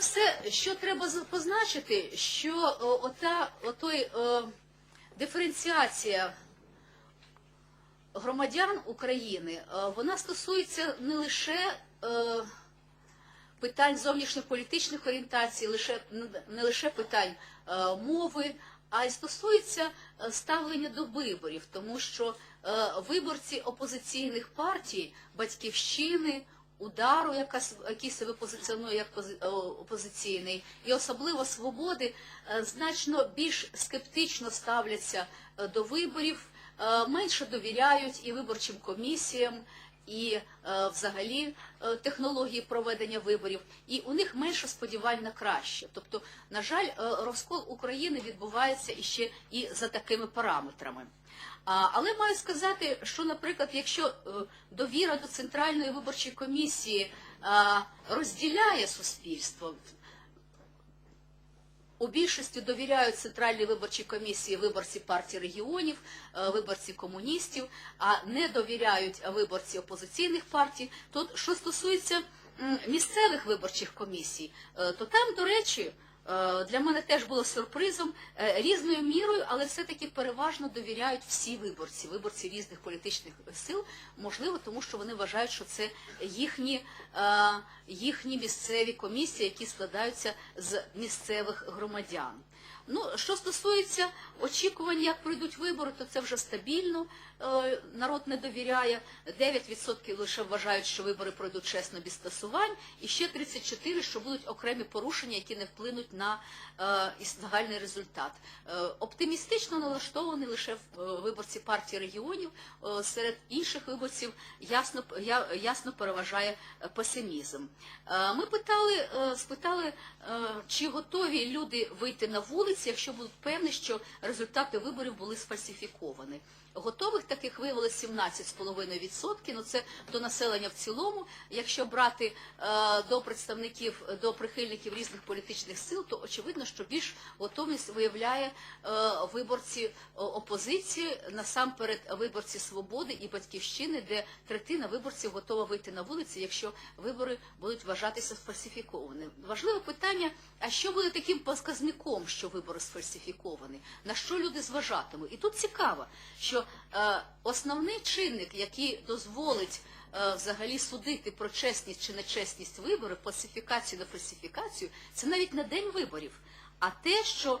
все, що треба позначити, що ота отой, е, диференціація громадян України, е, вона стосується не лише е, питань зовнішньополітичних орієнтацій, лише не лише питань е, мови, а й стосується е, ставлення до виборів, тому що е, виборці опозиційних партій, батьківщини, удару, який себе позиціонує як опозиційний, і особливо свободи, е, значно більш скептично ставляться е, до виборів, е, менше довіряють і виборчим комісіям, і е, взагалі е, технології проведення виборів, і у них менше сподівань на краще. Тобто, на жаль, е, розкол України відбувається іще і за такими параметрами. А, але маю сказати, що, наприклад, якщо е, довіра до центральної виборчої комісії е, розділяє суспільство, у більшості довіряють Центральній виборчій комісії виборці партії регіонів, е, виборці комуністів, а не довіряють виборці опозиційних партій. То що стосується місцевих виборчих комісій, е, то там, до речі, для мене теж було сюрпризом е, різною мірою, але все-таки переважно довіряють всі виборці, виборці різних політичних сил, можливо, тому що вони вважають, що це їхні, е, їхні місцеві комісії, які складаються з місцевих громадян. Ну, що стосується очікувань, як пройдуть вибори, то це вже стабільно. Е, Народ не довіряє. 9% лише вважають, що вибори пройдуть чесно без стасувань, і ще 34%, що будуть окремі порушення, які не вплинуть на е, загальний результат. Е, Оптимістично налаштовані лише виборці партії регіонів. Серед інших виборців ясно, ясно переважає песимізм. Ми питали, спитали, чи готові люди вийти на вулиці, якщо будуть певні, що результати виборів були сфальсифіковані. Готових таких виявилося 17,5%, ну це до населення в цілому. Якщо брати е, до представників, до прихильників різних політичних сил, то очевидно, що більш готовність виявляє е, виборці е, опозиції, насамперед виборці свободи і батьківщини, де третина виборців готова вийти на вулиці, якщо вибори будуть вважатися сфальсифікованими. Важливе питання: а що буде таким показником, що вибори сфальсифіковані? На що люди зважатимуть? І тут цікаво, що е, основний чинник, який дозволить е, взагалі судити про чесність чи нечесність виборів, фальсифікацію на фальсифікацію, це навіть не день виборів, а те, що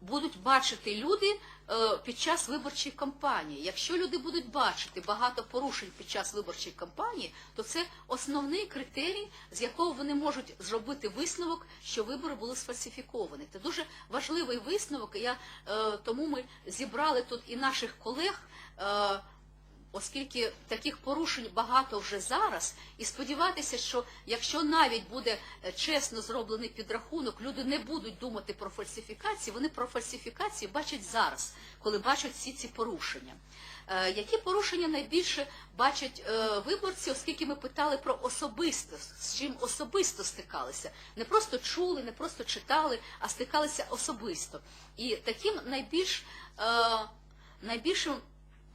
будуть бачити люди е, під час виборчої кампанії. Якщо люди будуть бачити багато порушень під час виборчої кампанії, то це основний критерій, з якого вони можуть зробити висновок, що вибори були сфальсифіковані. Це дуже важливий висновок. Я, е, тому ми зібрали тут і наших колег. Оскільки таких порушень багато вже зараз, і сподіватися, що якщо навіть буде е, чесно зроблений підрахунок, люди не будуть думати про фальсифікації, вони про фальсифікації бачать зараз, коли бачать всі ці порушення. Е, Які порушення найбільше бачать е, виборці, оскільки ми питали про особисто, з чим особисто стикалися? Не просто чули, не просто читали, а стикалися особисто. І таким найбільш найбільшим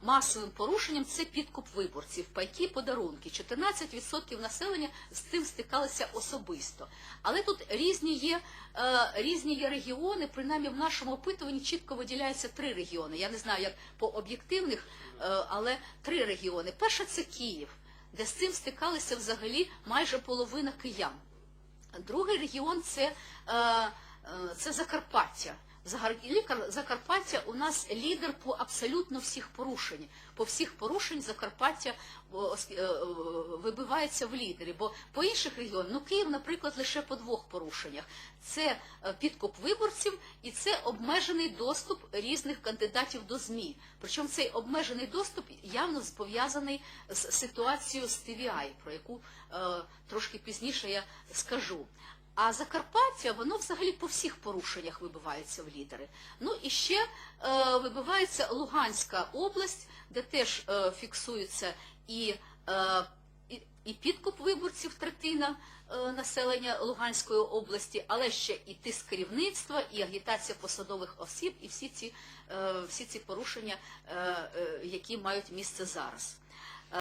масовим порушенням це підкуп виборців, пайки, подарунки. 14% населення з цим стикалися особисто. Але тут різні є, е, різні є регіони, принаймні в нашому опитуванні чітко виділяються три регіони. Я не знаю, як по об'єктивних, е, але три регіони. Перше це Київ, де з цим стикалися взагалі майже половина киян. Другий регіон це, е, це Закарпаття. Закарпаття у нас лідер по абсолютно всіх порушень. По всіх порушень Закарпаття е, вибивається в лідері. Бо по інших регіонах, ну Київ, наприклад, лише по двох порушеннях: це е, підкуп виборців і це обмежений доступ різних кандидатів до ЗМІ. Причому цей обмежений доступ явно пов'язаний з ситуацією з TVI, про яку е, трошки пізніше я скажу. А Закарпаття, воно взагалі по всіх порушеннях вибивається в лідери. Ну і ще е, вибивається Луганська область, де теж е, фіксується і, е, і, і підкуп виборців третина е, населення Луганської області, але ще і тиск керівництва, і агітація посадових осіб, і всі ці, е, всі ці порушення, е, е, які мають місце зараз.